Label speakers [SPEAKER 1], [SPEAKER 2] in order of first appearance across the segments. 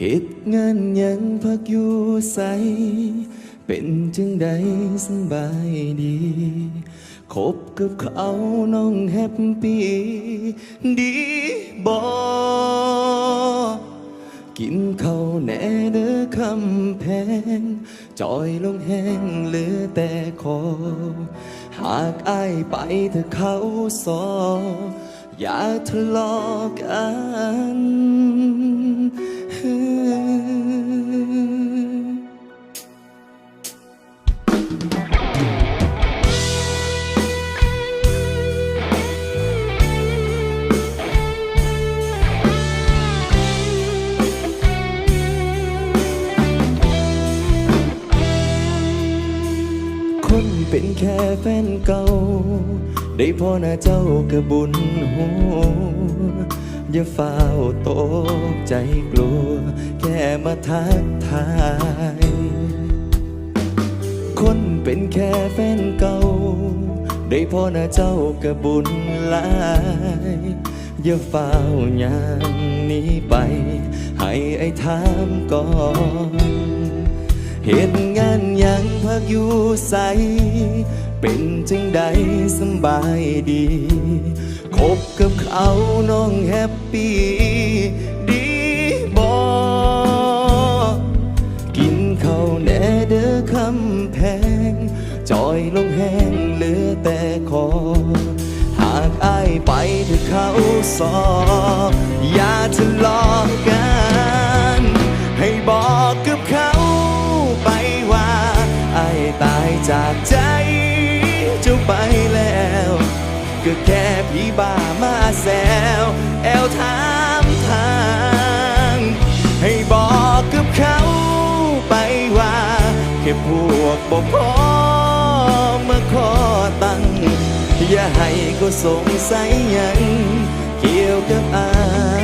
[SPEAKER 1] เหตุงานยังพักอยู่ใส เป็นจึงใดสบายดีคบกับเขาน้องแฮปปี้ดีบอกินข้าวแหน่เด้อคำแพงจอยลงแห้งเหลือแต่คอ หากอายไปเธอเขาสอ อย่าทะเลาะกัน เป็นแค่แฟนเก่า ได้พอหน้าเจ้าก็บุญหัวอย่าฝ้าวตกใจกลัว แค่มาทักทาย คนเป็นแค่แฟนเก่า ได้พอหน้าเจ้าก็บุญหลายอย่าฝ้าวยางนี้ไป ให้ไอ้ถามก่อน เหตุงานยังพักอยู่ใส เป็นจังใดสบายดี คบกับเขาน้องแฮปปี้ ดีบอกินข้าวแหน่เด้อคำแพง จอยลงแห้งเหลือแต่คอ หากอายไปเธอเขาสอบอย่าทะเลาะ แซวแอลถามทาง ให้บอกกับเขาไปว่า แค่พวกบอกพอมาขอตังอย่าให้ก็สงสัยยัง เกี่ยวกับอา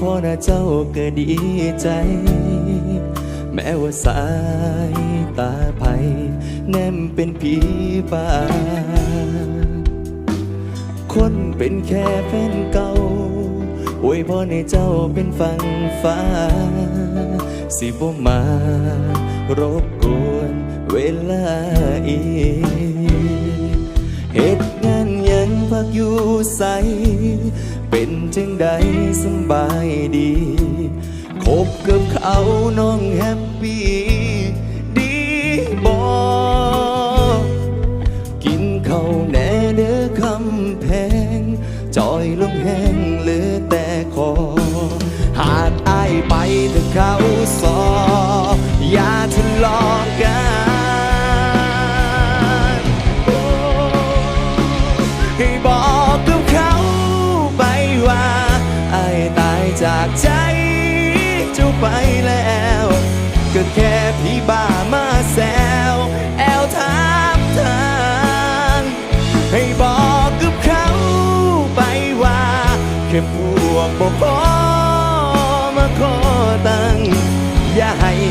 [SPEAKER 1] พอหน้าเจ้าก็ดีใจ แม้ว่าสายตาไผแนมเป็นผีป่า คนเป็นแค่แฟนเก่าอวยพรให้เจ้าเป็นฝั่งฟ้า สิบ่มารบกวนเวลาอีกเหตุงานยังพักอยู่ใส เป็นจังใดสบายดี คบกับเขาน้องแฮปปี้ดีบอกินเขาแน่เด้อคำแพงจอยลงแห้งเหลือแต่คอ หากอายไปถอะเขาสออย่าทะเลาะกัน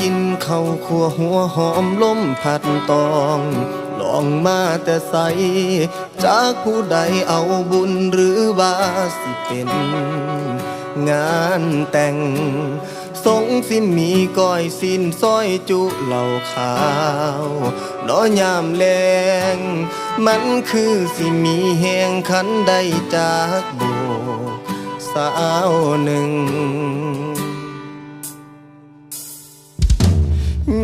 [SPEAKER 1] กิ
[SPEAKER 2] นข้าวขัวหัวหอมล้มผัดตอง ลองมาแต่ใส จากผู้ใดเอาบุญหรือว่าสิเป็น งานแต่ง สงสิมีก้อยสิ้นส้อยจุเหล่าขาวน้อยามแรงมันคือสิมีแหงขันได้จากโบสาวหนึ่ง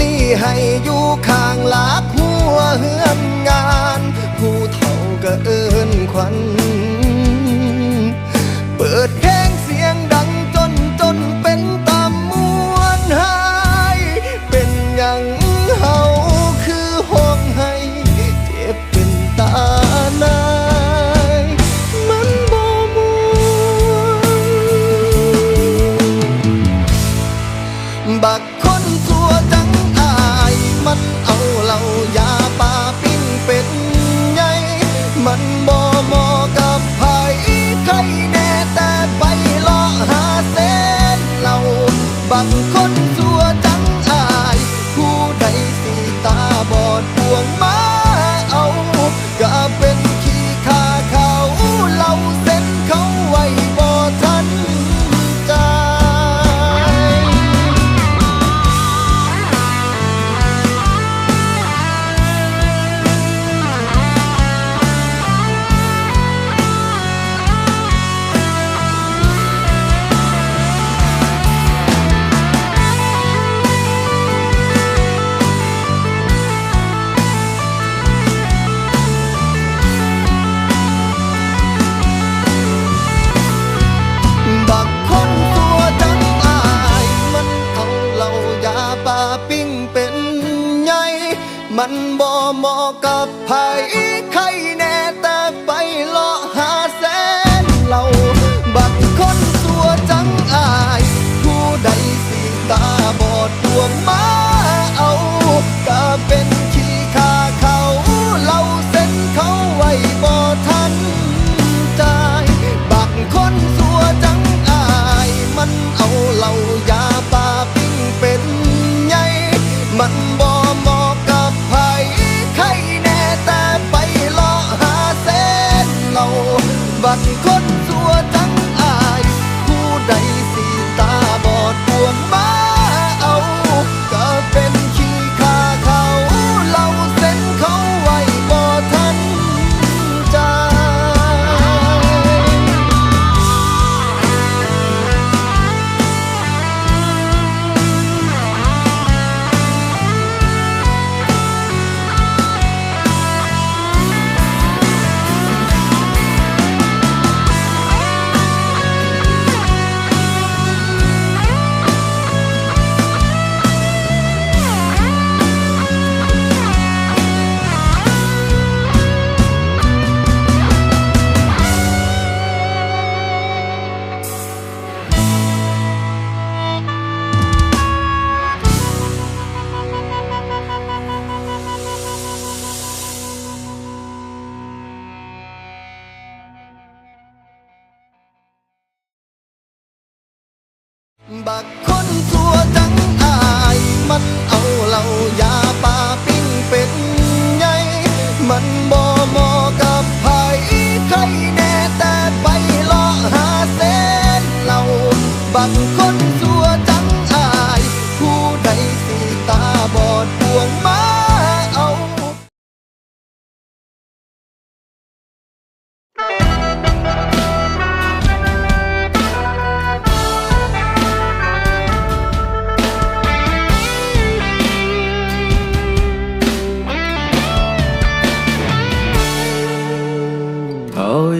[SPEAKER 2] ลี่ให้อยู่ข้างลากหัวเฮือนงาน ผู้เฒ่าก็เออ 奔波。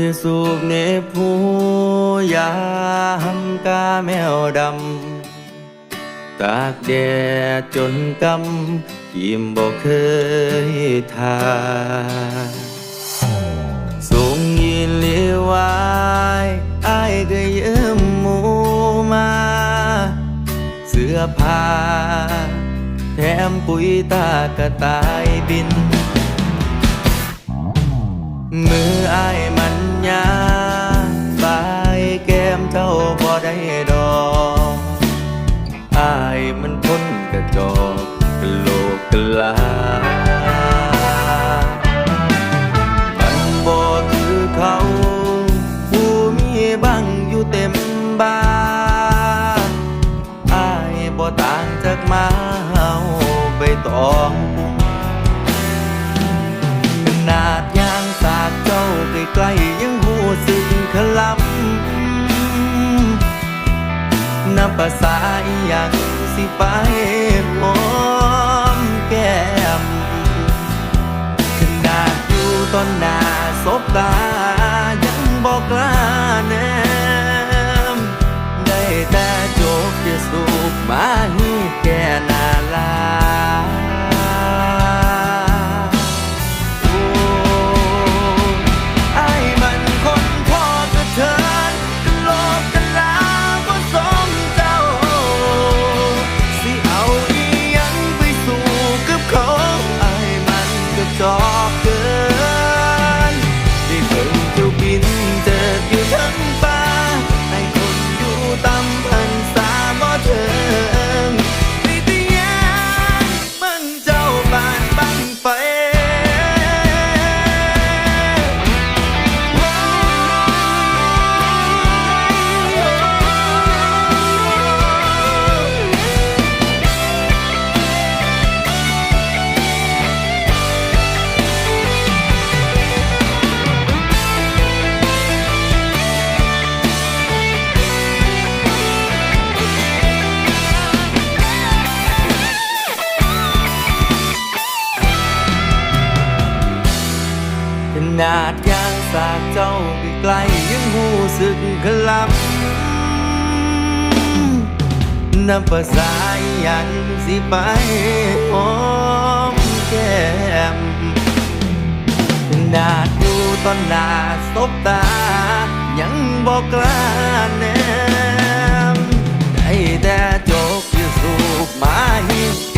[SPEAKER 2] ยสูบเนผูยามกาแมวดำ ตากแดดจนกำกิมบ
[SPEAKER 1] อกเคยทาสูงยินเลียวายไอ้ก็ยืมหมูมา เสื้อผ้า แถมปุ๋ยตากระตายบินมือไอามัน ญาบายแก้มเจ้าบ่ได้ ภาษาอีหยังสิไป นาดยางสากเจ้าใกลยังหูสึกขลำนับภาษาหยังสิไปหอมแก้มขนาดอยู่ตอนหน้าสบตา ยังบอกกล้าแนมได้แต่จกอยู่สูบมาห้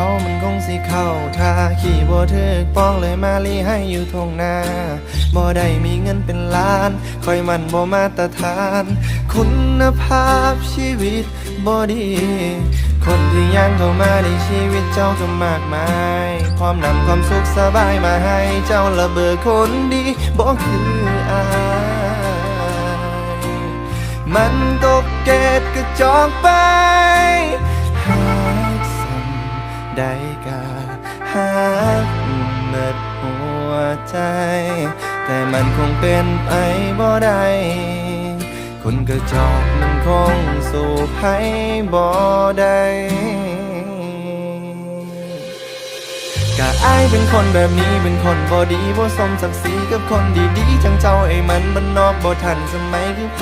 [SPEAKER 1] เขามันคง
[SPEAKER 2] สิเข้าท่าขี่บ่ถึกป้องเลยมาลีให้อยู่ทงนาบ่ได้มีเงินเป็นล้าน คอยมันบ่มาตรฐาน คุณภาพชีวิตบ่ดี คนที่ย่างเข้ามาในชีวิตเจ้าก็มากมาย พร้อมนำความสุขสบายมาให้เจ้าละเบอคนดีบ่คืออายมันตกเกตกระจอกไป ใดกาหากเบิดหัวใจ แต่มันคงเป็นไปบ่ได้คนกระจอกมันคงสู่ให้บ่ได้ กะอายเป็นคนแบบนี้เป็นคนบ่ดีบ่สมศักดิ์ศรีกับคนดีๆจังเจ้าไอ้มันมันนอกบ่ทันสมัยคือไผ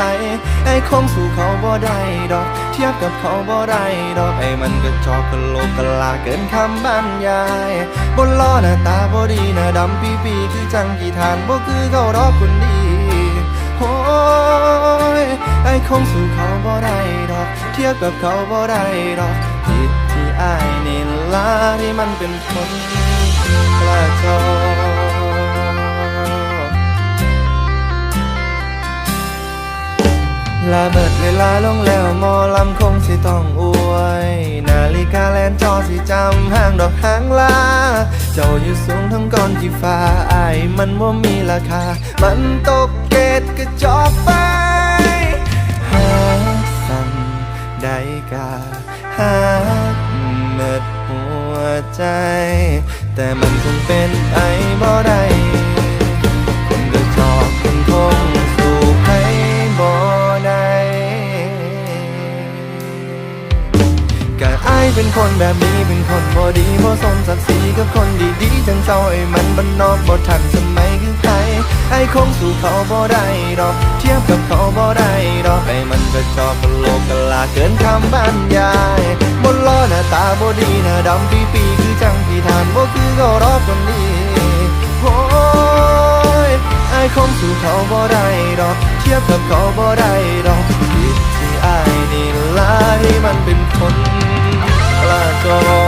[SPEAKER 2] ไอ้คงสู่เขาบ่ได้ดอก เทียบกับเขาบ่ได้ดอกไอ้มันก็จอกกะโลกกะลาเกินคำบรรยายบนล้อหน้าตาบ่ดีหน้าดำปีปีคือจังกี่ทานบ่คือเขาดอกคนดีโอ้ยไอ้คงสู่เขาบ่ได้ดอก เทียบกับเขาบ่ได้ดอกะที่มันเป็นคนกระจอลาเบิดเวลาลงแล้วมอลำคงสิต้องอวย นาฬิกาแลนจอสิจำห้างดอกหางลา เจ้าอยู่สูงทั้งก้อนที่ฟ้าไอายมันว่ามีราคา มันตกเกตกระจอกไป ใจ แต่มันคงเป็นไปบ่ได้คนก็ชอบคนคงสู่ให้บ่ได้กะอายเป็นคนแบบนี้เป็นคนบ่ดีบ่สมศักดิ์ศรี ดีๆจังเจ้าไอ้มันบ้านนอกบ่ทันสมัยคือใครไอ้คงสู่เขาบ่ได้ดอก เทียบกับเขาบ่ได้ดอกไอ้มันก็จอกกะโลกกะลาเกินคำบรรยายบนล้อหน้าตาบ่ดีหน้าดำปีปีคือจังที่ทานบ่คือเขารอกคนนี้โอ้ยไอ้คงสู่เขาบ่ได้ดอก เทียบกับเขาบ่ได้ดอกผิดที่ไอายนี่ล่ะที่มันเป็นคนกระจอ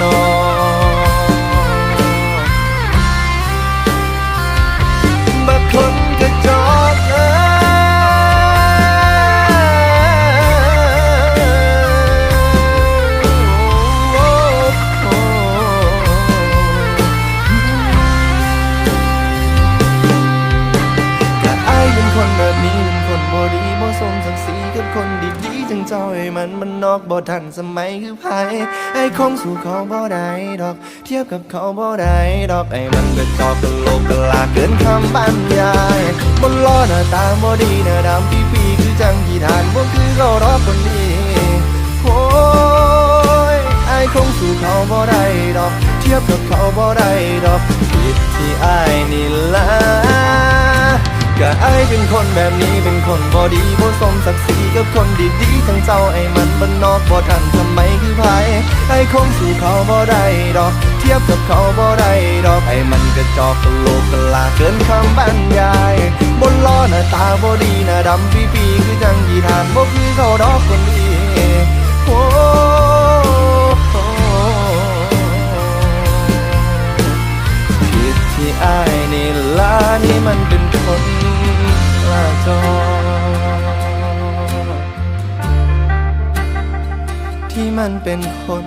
[SPEAKER 2] ก อกบ่ทันสมัยคือไผไอ้คงสู่เขาบ่ได้ดอก เทียบกับเขาบ่ได้ดอกไอ้มันก็จอกกะโลกกะลาเกินคำบรรยายบนล้อหน้าตาบ่ดีหน้าดำปีปีๆคือจังกี่ทานบ่คือเขารอกคนนี้โอ้ยไอ้คงสู่เขาบ่ได้ดอก เทียบกับเขาบ่ได้ดอกผิดที่ไอายนี่ละ ก็ไอายเป็นคนแบบนี้เป็นคนบ่ดีบ่สมศักดิ์ศรีกับคนดีๆทั้งเจ้าไอ้มันบ้านนอกบ่ทันสมัยคือไผไอ้คงสู่เขาบ่ได้ดอก เทียบกับเขาบ่ได้ดอกไอ้มันกระจอกกะโลกกะลาเกินคำบรรยายบนล้อหน้าตาบ่ดีหน้าดำปีปีคือจังยีทานบ่คือเขาดอกคนนี้โอ้ผิดที่อายนี่ล่ะนี่มันเป็นคน จอ ที่มันเป็นคน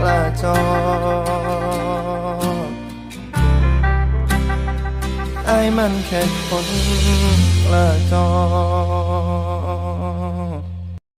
[SPEAKER 2] กระจอไอ้มันแค่คนกระจอ